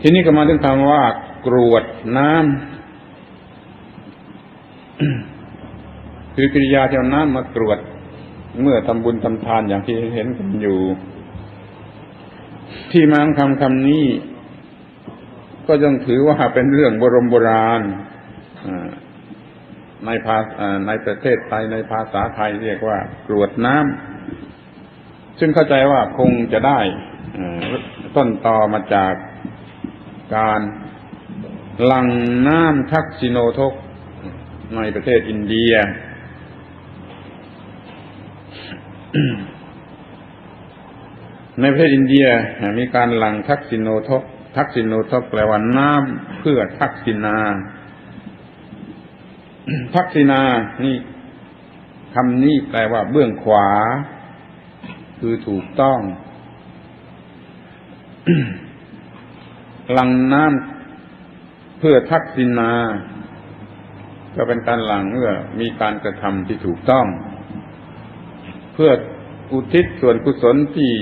ทีนี้ก็มาถึงคำว่ากรวดน้ำคือกริยาที่เอาน้ำมากรวด เมื่อทำบุญทำทานอย่างที่เห็นกันอยู่ ที่มาของคำคำนี้ ก็ยังถือว่าเป็นเรื่องบรมโบราณในภาษาในประเทศไทยในภาษาไทยเรียกว่ากรวดน้ำซึ่งเข้าใจว่าคงจะได้ต้นตอมาจาก การหลังน้ำทักษิโนทกในประเทศอินเดีย ในประเทศอินเดียมีการหลังทักษิโนทก ทักษิโนทกแปลว่าน้ำเพื่อทักษินา ทักษินา นี่คำนี้แปลว่าเบื้องขวา คือถูกต้อง หลังน้ำเพื่อทักษินาก็เป็นการหลังเมื่อมีการกระทำที่ถูกต้อง เพื่ออุทิศส่วนกุศลที่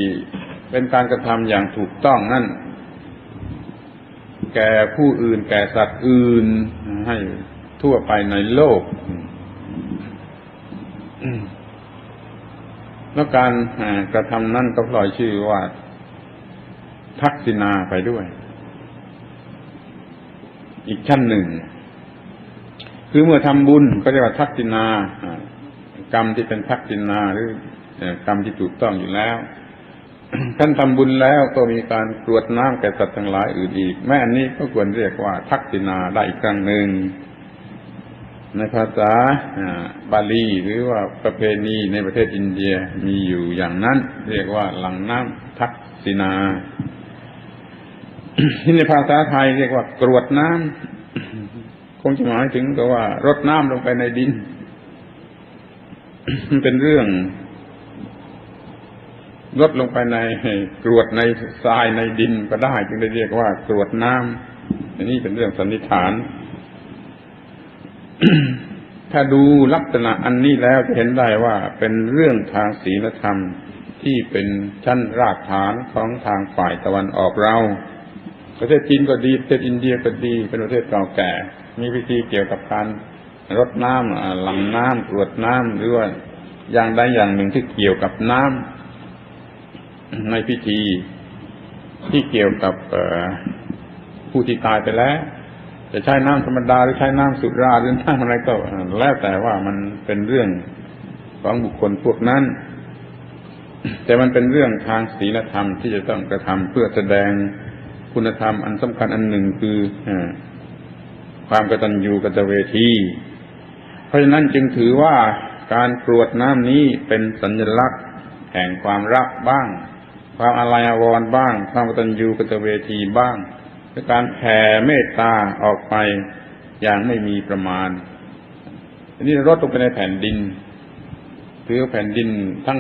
เป็นการกระทำอย่างถูกต้องนั่น แก่ผู้อื่น แก่สัตว์อื่นให้ทั่วไปในโลก แล้วการกระทำนั่นก็พลอยชื่อว่า ทักษินาไปด้วย อีกชั้นหนึ่ง คือเมื่อทำบุญก็เรียกว่าทักษินากรรมที่เป็นทักษินาหรือกรรมที่ถูกต้องอยู่แล้วท่านทำบุญแล้วก็มีการกรวดน้ำแก่สัตว์ทั้งหลายอื่นอีก แม่อันนี้ก็ควรเรียกว่าทักษินาได้อีกครั้งหนึ่งในภาษาบาลีหรือว่าประเพณีในประเทศอินเดียมีอยู่อย่างนั้น เรียกว่าหลังน้ำทักษินา ในภาษาไทยเรียกว่ากรวดน้ำคงจะหมายถึงก็ว่ารดน้ำลงไปในดินมันเป็นเรื่องลดลงไปในกรวดในทรายในดินก็ได้ จึงได้เรียกว่ากรวดน้ำอันนี้เป็นเรื่องสันนิษฐาน ถ้าดูลักษณะอันนี้แล้วจะเห็นได้ว่าเป็นเรื่องทางศีลธรรมที่เป็นชั้นรากฐานของทางฝ่ายตะวันออกเรา ประเทศจีนก็ดีประเทศอินเดียก็ดีเป็นประเทศเก่าแก่ มีพิธีเกี่ยวกับการรดน้ำหลังน้ำกรวดน้ำหรือว่าอย่างใดอย่างหนึ่งที่เกี่ยวกับน้ำในพิธีที่เกี่ยวกับผู้ที่ตายไปแล้ว จะใช้น้ำธรรมดาหรือใช้น้ำสุราหรือน้ำอะไรก็แล้วแต่ว่ามันเป็นเรื่องของบุคคลพวกนั้น แต่มันเป็นเรื่องทางศีลธรรมที่จะต้องกระทำเพื่อแสดง คุณธรรมอันสำคัญอันหนึ่งคือความกตัญญูกตเวที เพราะฉะนั้นจึงถือว่าการกรวดน้ำนี้เป็นสัญลักษณ์ แห่งความรักบ้าง ความอาลัยอาวรณ์บ้าง ความกตัญญูกตเวทีบ้างคือการแผ่เมตตาออกไปอย่างไม่มีประมาณอันนี้รดลงไปในแผ่นดินถือแผ่นดินทั้ง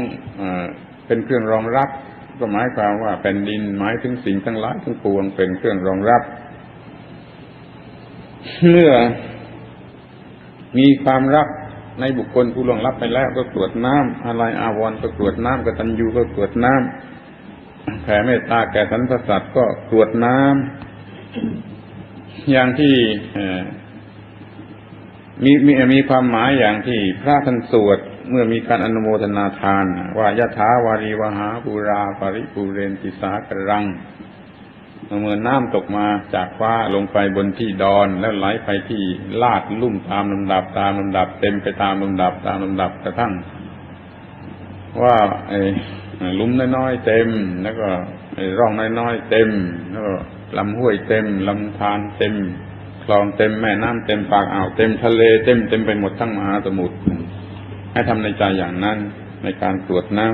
เป็นเครื่องรองรับ ก็หมายความว่าแผ่นดินหมายถึงสิ่งทั้งหลายทั้งปวงเป็นเครื่องรองรับ เมื่อมีความรักในบุคคลผู้ล่วงลับไปแล้วก็กรวดน้ำอะไรอาวรณ์ก็กรวดน้ำกตัญญูก็กรวดน้ำแผ่เมตตาแก่สรรพสัตว์ก็กรวดน้ำอย่างที่มีมีมีความหมายอย่างที่พระท่านสวด เมื่อมีการอนุโมทนาทาน ว่ายะถาวารีวหาปูราปริปูเรนติสากรังเมื่อน้ำตกมาจากฟ้าลงไปบนที่ดอน แล้วไหลไปที่ลาดลุ่มตามลำดับตามลำดับ เต็มไปตามลำดับตามลำดับกระทั่ง ว่าไอ้ลุ่มน้อยๆเต็ม แล้วก็ไอ้ร่องน้อยๆเต็ม แล้วก็ลำห้วยเต็มลำธารเต็มคลองเต็มแม่น้ำเต็มปากอ่าวเต็มทะเลเต็มเต็มไปหมดทั้งมหาสมุทร ให้ทำในใจอย่างนั้นในการตรวจน้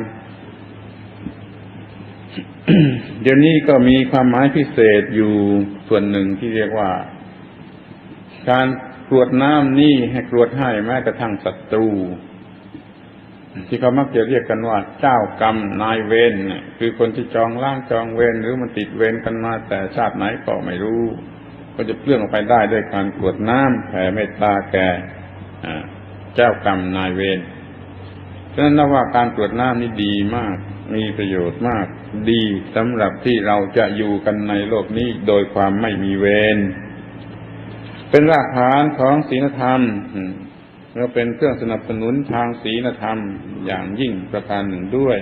ำเดี๋ยวนี้ก็มีความหมายพิเศษอยู่ส่วนหนึ่งที่เรียกว่า การตรวจน้ำนี่ให้ตรวจให้แม้กระทั่งศัตรู ที่เขามักจะเรียกกันว่า เจ้ากรรมนายเวรคือคนที่จองล่างจองเวรหรือมันติดเวรกันมาแต่ชาติไหนก็ไม่รู้ ก็จะเปลื้องออกไปได้ด้วยการตรวจน้ำแผ่เมตตาแก่เจ้ากรรมนายเวร ฉะนั้นนับว่าการตรวจน้ำนี่ดีมาก มีประโยชน์มาก ดีสำหรับที่เราจะอยู่กันในโลกนี้โดยความไม่มีเวรเป็นรากฐานของศีลธรรมแล้วเป็นเครื่องสนับสนุนทางศีลธรรมอย่างยิ่งประการหนึ่งด้วย